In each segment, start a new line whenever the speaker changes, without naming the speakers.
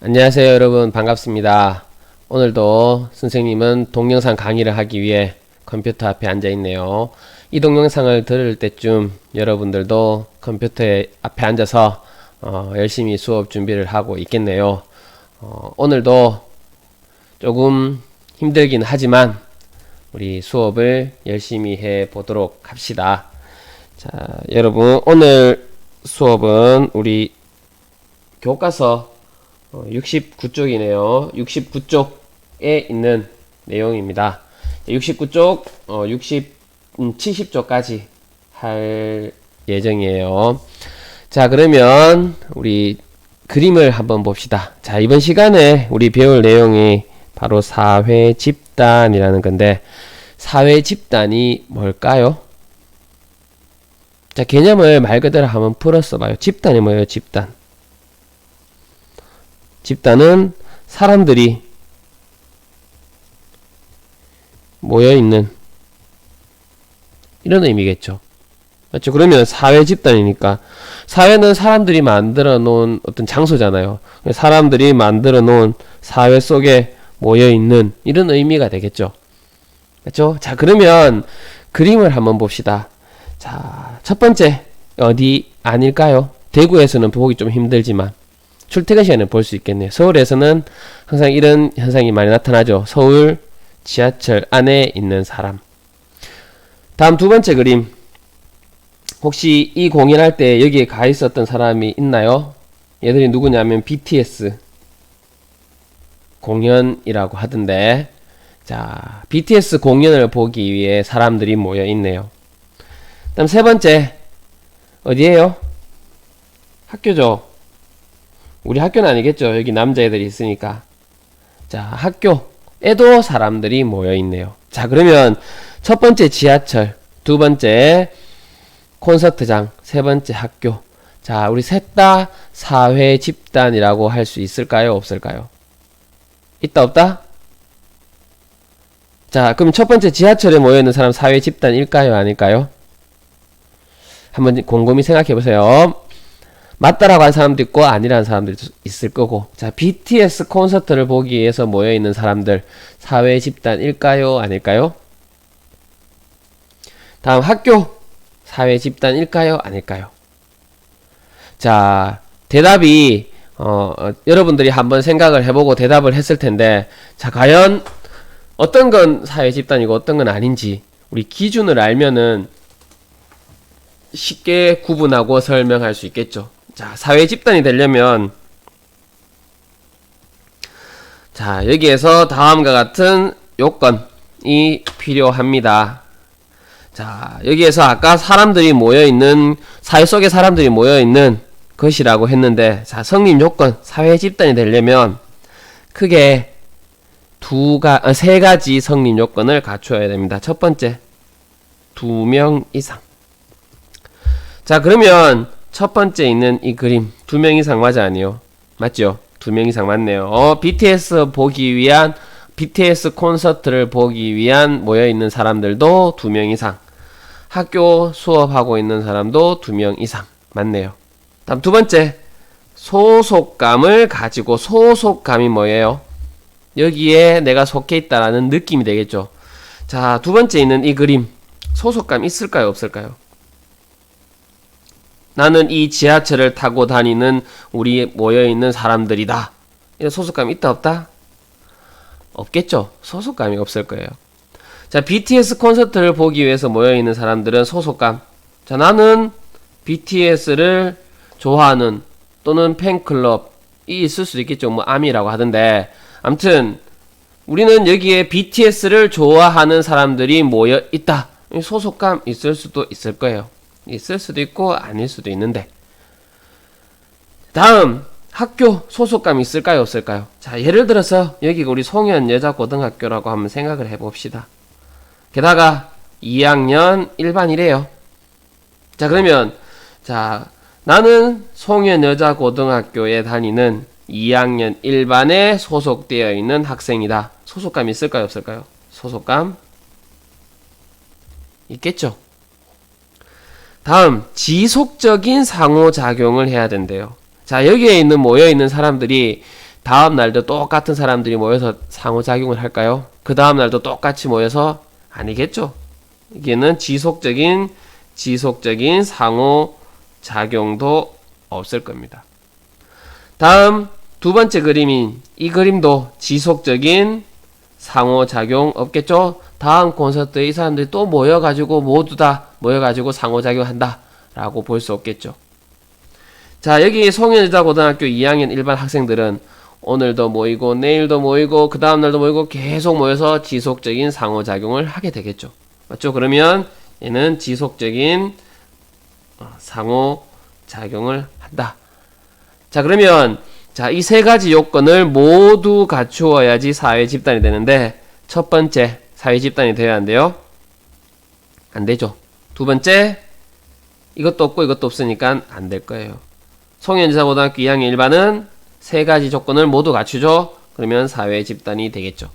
안녕하세요 여러분 반갑습니다. 오늘도 선생님은 동영상 강의를 하기 위해 컴퓨터 앞에 앉아 있네요. 이 동영상을 들을 때쯤 여러분들도 컴퓨터 앞에 앉아서 어, 열심히 수업 준비를 하고 있겠네요. 어, 오늘도 조금 힘들긴 하지만 우리 수업을 열심히 해 보도록 합시다. 자, 여러분 오늘 수업은 우리 교과서 69쪽이네요. 69쪽에 있는 내용입니다. 69쪽, 어, 60, 음, 70쪽까지 할 예정이에요. 자, 그러면 우리 그림을 한번 봅시다. 자, 이번 시간에 우리 배울 내용이 바로 사회 집단이라는 건데, 사회 집단이 뭘까요? 자, 개념을 말 그대로 한번 풀었어 봐요. 집단이 뭐예요? 집단. 집단은 사람들이 모여 있는 이런 의미겠죠. 맞죠? 그러면 사회 집단이니까 사회는 사람들이 만들어 놓은 어떤 장소잖아요. 사람들이 만들어 놓은 사회 속에 모여 있는 이런 의미가 되겠죠. 맞죠? 자, 그러면 그림을 한번 봅시다. 자, 첫 번째 어디 아닐까요? 대구에서는 보기 좀 힘들지만 출퇴근 시간에 볼 수 있겠네요. 서울에서는 항상 이런 현상이 많이 나타나죠. 서울 지하철 안에 있는 사람. 다음 두 번째 그림. 혹시 이 공연할 때 여기에 가 있었던 사람이 있나요? 얘들이 누구냐면 BTS 공연이라고 하던데 자 BTS 공연을 보기 위해 사람들이 모여 있네요. 다음 세 번째 어디에요? 학교죠. 우리 학교는 아니겠죠. 여기 남자애들이 있으니까. 자, 학교에도 사람들이 모여 있네요. 자, 그러면 첫 번째 지하철, 두 번째 콘서트장, 세 번째 학교. 자, 우리 셋 다 사회 집단이라고 할 수 있을까요? 없을까요? 있다, 없다? 자, 그럼 첫 번째 지하철에 모여 있는 사람 사회 집단일까요? 아닐까요? 한번 곰곰이 생각해 보세요. 맞다라고 한 사람도 있고 아니라는 사람들도 있을 거고 자 BTS 콘서트를 보기 위해서 모여 있는 사람들 사회 집단일까요 아닐까요? 다음 학교 사회 집단일까요 아닐까요? 자 대답이 어, 어, 여러분들이 한번 생각을 해보고 대답을 했을 텐데 자 과연 어떤 건 사회 집단이고 어떤 건 아닌지 우리 기준을 알면은 쉽게 구분하고 설명할 수 있겠죠. 자, 사회 집단이 되려면 자, 여기에서 다음과 같은 요건이 필요합니다. 자, 여기에서 아까 사람들이 모여 있는 사회 속에 사람들이 모여 있는 것이라고 했는데 자, 성립 요건 사회 집단이 되려면 크게 두가 어, 세 가지 성립 요건을 갖춰야 됩니다. 첫 번째, 두 명 이상. 자, 그러면 첫 번째 있는 이 그림 두 명 이상 맞아 아니요? 맞죠? 두 명 이 상 맞네요. 어, BTS 보기 위한 BTS 콘서트를 보기 위한 모여 있는 사람들도 두 명 이상. 학교 수업하고 있는 사람도 두 명 이상 맞네요. 다음 두 번째 소속감을 가지고 소속감이 뭐예요? 여기에 내가 속해 있다라는 느낌이 되겠죠. 자, 두 번째 있는 이 그림 소속감 있을까요, 없을까요? 나는 이 지하철을 타고 다니는 우리 모여있는 사람들이다. 이런 소속감이 있다 없다? 없겠죠. 소속감이 없을 거예요. 자, BTS 콘서트를 보기 위해서 모여있는 사람들은 소속감. 자, 나는 BTS를 좋아하는 또는 팬클럽이 있을 수도 있겠죠. 뭐, 암이라고 하던데. 암튼, 우리는 여기에 BTS를 좋아하는 사람들이 모여 있다. 소속감 있을 수도 있을 거예요. 있을 수도 있고 아닐 수도 있는데. 다음 학교 소속감 있을까요? 없을까요? 자 예를 들어서 여기가 우리 송현 여자고등학교라고 한번 생각을 해봅시다. 게다가 2학년 1반이래요. 자 그러면 자 나는 송현 여자고등학교에 다니는 2학년 1반에 소속되어 있는 학생이다. 소속감 있을까요? 없을까요? 소속감? 있겠죠 다음 지속적인 상호작용을 해야 된대요. 자 여기에 있는 모여 있는 사람들이 다음 날도 똑같은 사람들이 모여서 상호작용을 할까요? 그 다음 날도 똑같이 모여서 아니겠죠. 이게는 지속적인 지속적인 상호작용도 없을 겁니다. 다음 두 번째 그림인 이 그림도 지속적인 상호작용 없겠죠? 다음 콘서트에 이 사람들이 또 모여가지고 모두 다 모여가지고 상호작용한다 라고 볼 수 없겠죠. 자 여기 송현여자 고등학교 2학년 일반 학생들은 오늘도 모이고 내일도 모이고 그 다음날도 모이고 계속 모여서 지속적인 상호작용을 하게 되겠죠. 맞죠? 그러면 얘는 지속적인 어, 상호작용을 한다. 자 그러면 자, 이 세 가지 요건을 모두 갖추어야지 사회 집단이 되는데 첫 번째 사회 집단이 되어야 한대요. 안 되죠. 두 번째 이것도 없고 이것도 없으니까 안 될 거예요. 송현지사고등학교 2학년 1반은 세 가지 조건을 모두 갖추죠. 그러면 사회 집단이 되겠죠.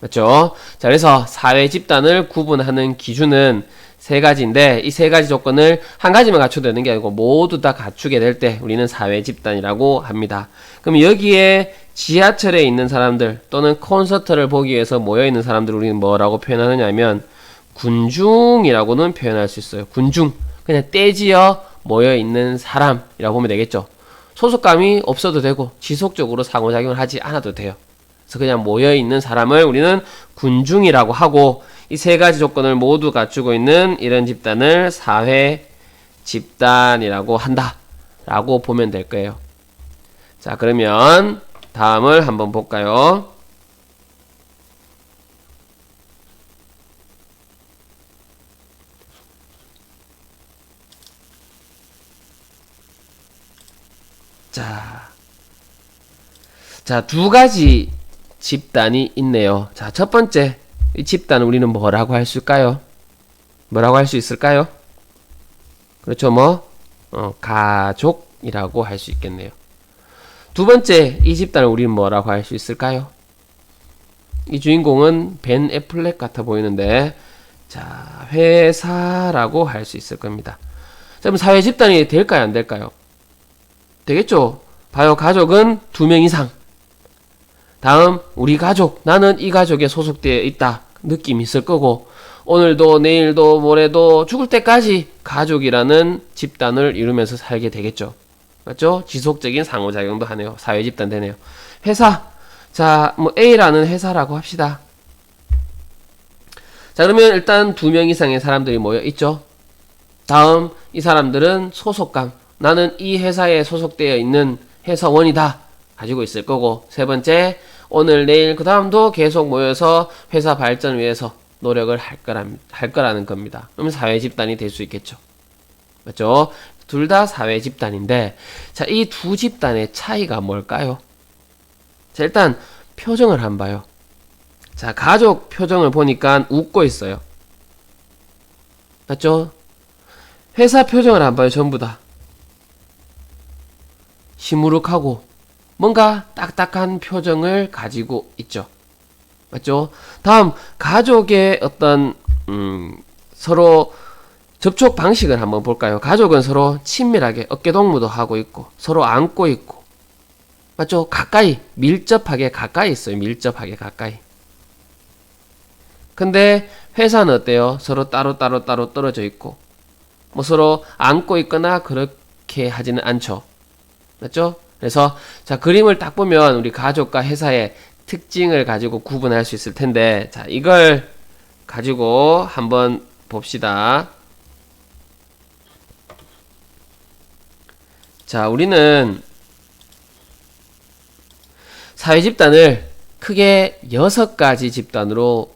맞죠? 자, 그래서 사회 집단을 구분하는 기준은 세 가지인데 이 세 가지 조건을 한 가지만 갖춰도 되는 게 아니고 모두 다 갖추게 될 때 우리는 사회 집단이라고 합니다. 그럼 여기에 지하철에 있는 사람들 또는 콘서트를 보기 위해서 모여 있는 사람들 우리는 뭐라고 표현하느냐면 군중이라고는 표현할 수 있어요. 군중 그냥 떼지어 모여 있는 사람이라고 보면 되겠죠. 소속감이 없어도 되고 지속적으로 상호작용을 하지 않아도 돼요. 그래서 그냥 모여 있는 사람을 우리는 군중이라고 하고 이 세 가지 조건을 모두 갖추고 있는 이런 집단을 사회 집단이라고 한다라고 보면 될 거예요. 자, 그러면 다음을 한번 볼까요? 자, 자, 두 가지 집단이 있네요. 자, 첫 번째, 이 집단을 우리는 뭐라고 할 수 있을까요? 뭐라고 할 수 있을까요? 그렇죠, 뭐, 어, 가족이라고 할 수 있겠네요. 두 번째, 이 집단을 우리는 뭐라고 할 수 있을까요? 이 주인공은 벤 애플렉 같아 보이는데, 자, 회사라고 할 수 있을 겁니다. 자, 그럼 사회 집단이 될까요, 안 될까요? 되겠죠? 봐요, 가족은 두 명 이상. 다음, 우리 가족. 나는 이 가족에 소속되어 있다. 느낌이 있을 거고, 오늘도, 내일도, 모레도 죽을 때까지 가족이라는 집단을 이루면서 살게 되겠죠. 맞죠? 지속적인 상호작용도 하네요. 사회 집단 되네요. 회사. 자, 뭐 A라는 회사라고 합시다. 자, 그러면 일단 두 명 이상의 사람들이 모여 있죠. 다음, 이 사람들은 소속감. 나는 이 회사에 소속되어 있는 회사원이다. 가지고 있을 거고. 세 번째, 오늘, 내일, 그 다음도 계속 모여서 회사 발전을 위해서 노력을 할, 거라, 할 거라는 겁니다. 그럼 사회 집단이 될 수 있겠죠. 맞죠? 둘 다 사회 집단인데, 자, 이 두 집단의 차이가 뭘까요? 자, 일단, 표정을 한번 봐요. 자, 가족 표정을 보니까 웃고 있어요. 맞죠? 회사 표정을 한번 봐요, 전부 다. 시무룩하고 뭔가 딱딱한 표정을 가지고 있죠. 맞죠? 다음 가족의 어떤 음, 서로 접촉 방식을 한번 볼까요? 가족은 서로 친밀하게 어깨 동무도 하고 있고 서로 안고 있고 맞죠? 가까이 밀접하게 가까이 있어요. 밀접하게 가까이. 근데 회사는 어때요? 서로 따로 따로 따로 떨어져 있고 뭐 서로 안고 있거나 그렇게 하지는 않죠. 맞죠? 그래서 자 그림을 딱 보면 우리 가족과 회사의 특징을 가지고 구분할 수 있을 텐데 자 이걸 가지고 한번 봅시다. 자 우리는 사회 집단을 크게 여섯 가지 집단으로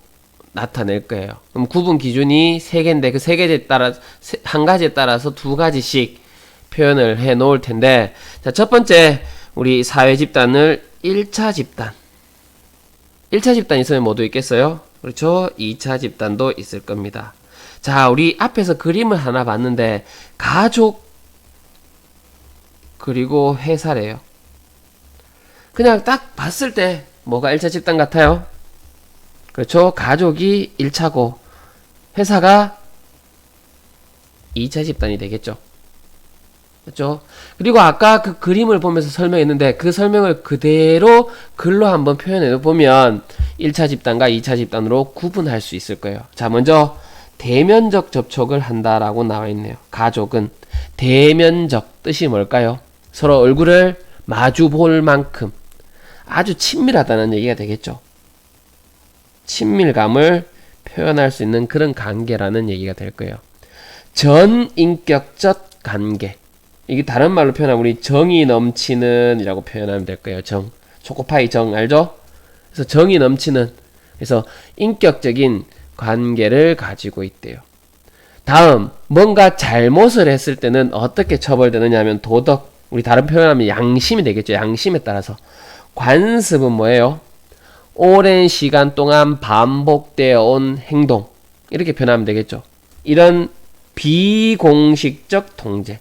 나타낼 거예요. 그럼 구분 기준이 세 개인데 그 세 개에 따라 세- 한 가지에 따라서 두 가지씩 표현을 해 놓을 텐데 자, 첫 번째 우리 사회 집단을 1차 집단 1차 집단 있으면 모두 있겠어요? 그렇죠? 2차 집단도 있을 겁니다. 자, 우리 앞에서 그림을 하나 봤는데 가족 그리고 회사래요. 그냥 딱 봤을 때 뭐가 1차 집단 같아요? 그렇죠? 가족이 1차고 회사가 2차 집단이 되겠죠. 맞죠? 그리고 아까 그 그림을 보면서 설명했는데 그 설명을 그대로 글로 한번 표현해 보면 1차 집단과 2차 집단으로 구분할 수 있을 거예요. 자, 먼저 대면적 접촉을 한다라고 나와 있네요. 가족은 대면적 뜻이 뭘까요? 서로 얼굴을 마주 볼 만큼 아주 친밀하다는 얘기가 되겠죠. 친밀감을 표현할 수 있는 그런 관계라는 얘기가 될 거예요. 전인격적 관계. 이게 다른 말로 표현하면 우리 정이 넘치는 이라고 표현하면 될 거예요. 정. 초코파이 정 알죠? 그래서 정이 넘치는 그래서 인격적인 관계를 가지고 있대요. 다음 뭔가 잘못을 했을 때는 어떻게 처벌되느냐 하면 도덕 우리 다른 표현하면 양심이 되겠죠. 양심에 따라서 관습은 뭐예요? 오랜 시간 동안 반복되어 온 행동 이렇게 표현하면 되겠죠. 이런 비공식적 통제.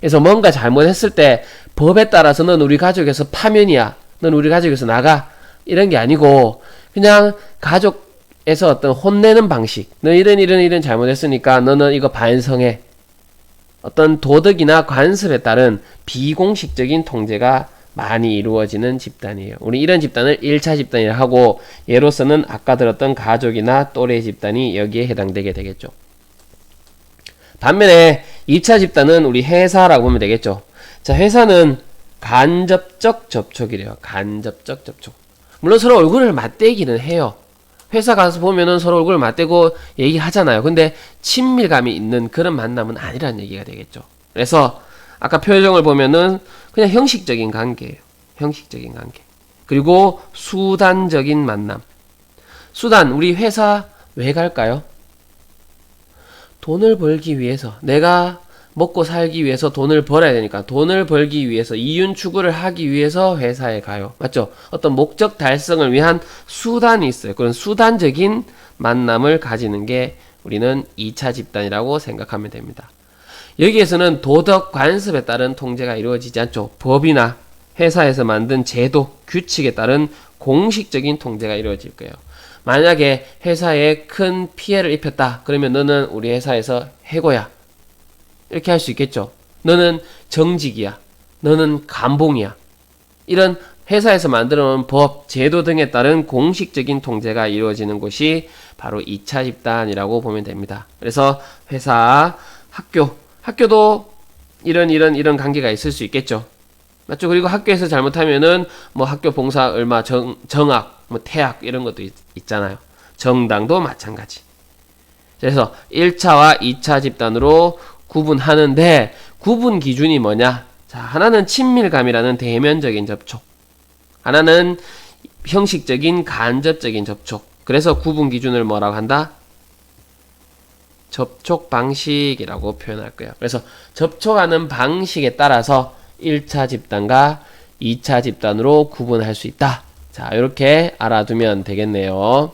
그래서 뭔가 잘못했을 때 법에 따라서 는 우리 가족에서 파면이야. 넌 우리 가족에서 나가. 이런 게 아니고 그냥 가족에서 어떤 혼내는 방식. 너 이런 이런 이런 잘못했으니까 너는 이거 반성해. 어떤 도덕이나 관습에 따른 비공식적인 통제가 많이 이루어지는 집단이에요. 우리 이런 집단을 1차 집단이라 하고 예로서는 아까 들었던 가족이나 또래 집단이 여기에 해당되게 되겠죠. 반면에 2차 집단은 우리 회사라고 보면 되겠죠. 자, 회사는 간접적 접촉이래요. 간접적 접촉. 물론 서로 얼굴을 맞대기는 해요. 회사 가서 보면은 서로 얼굴을 맞대고 얘기하잖아요. 근데 친밀감이 있는 그런 만남은 아니라는 얘기가 되겠죠. 그래서 아까 표정을 보면은 그냥 형식적인 관계예요. 형식적인 관계. 그리고 수단적인 만남. 수단, 우리 회사 왜 갈까요? 돈을 벌기 위해서 내가 먹고 살기 위해서 돈을 벌어야 되니까 돈을 벌기 위해서 이윤 추구를 하기 위해서 회사에 가요. 맞죠? 어떤 목적 달성을 위한 수단이 있어요. 그런 수단적인 만남을 가지는 게 우리는 2차 집단이라고 생각하면 됩니다. 여기에서는 도덕 관습에 따른 통제가 이루어지지 않죠. 법이나 회사에서 만든 제도, 규칙에 따른 공식적인 통제가 이루어질 거예요. 만약에 회사에 큰 피해를 입혔다. 그러면 너는 우리 회사에서 해고야. 이렇게 할 수 있겠죠. 너는 정직이야. 너는 감봉이야. 이런 회사에서 만들어 놓은 법, 제도 등에 따른 공식적인 통제가 이루어지는 곳이 바로 2차 집단이라고 보면 됩니다. 그래서 회사, 학교, 학교도 이런 이런 이런 관계가 있을 수 있겠죠. 맞죠? 그리고 학교에서 잘못하면은 뭐 학교 봉사 얼마 정, 정학, 뭐 태학 이런 것도 있, 있잖아요. 정당도 마찬가지. 그래서 1차와 2차 집단으로 구분하는데 구분 기준이 뭐냐? 자, 하나는 친밀감이라는 대면적인 접촉. 하나는 형식적인 간접적인 접촉. 그래서 구분 기준을 뭐라고 한다? 접촉 방식이라고 표현할 거예요. 그래서 접촉하는 방식에 따라서 1차 집단과 2차 집단으로 구분할 수 있다. 자, 이렇게 알아두면 되겠네요.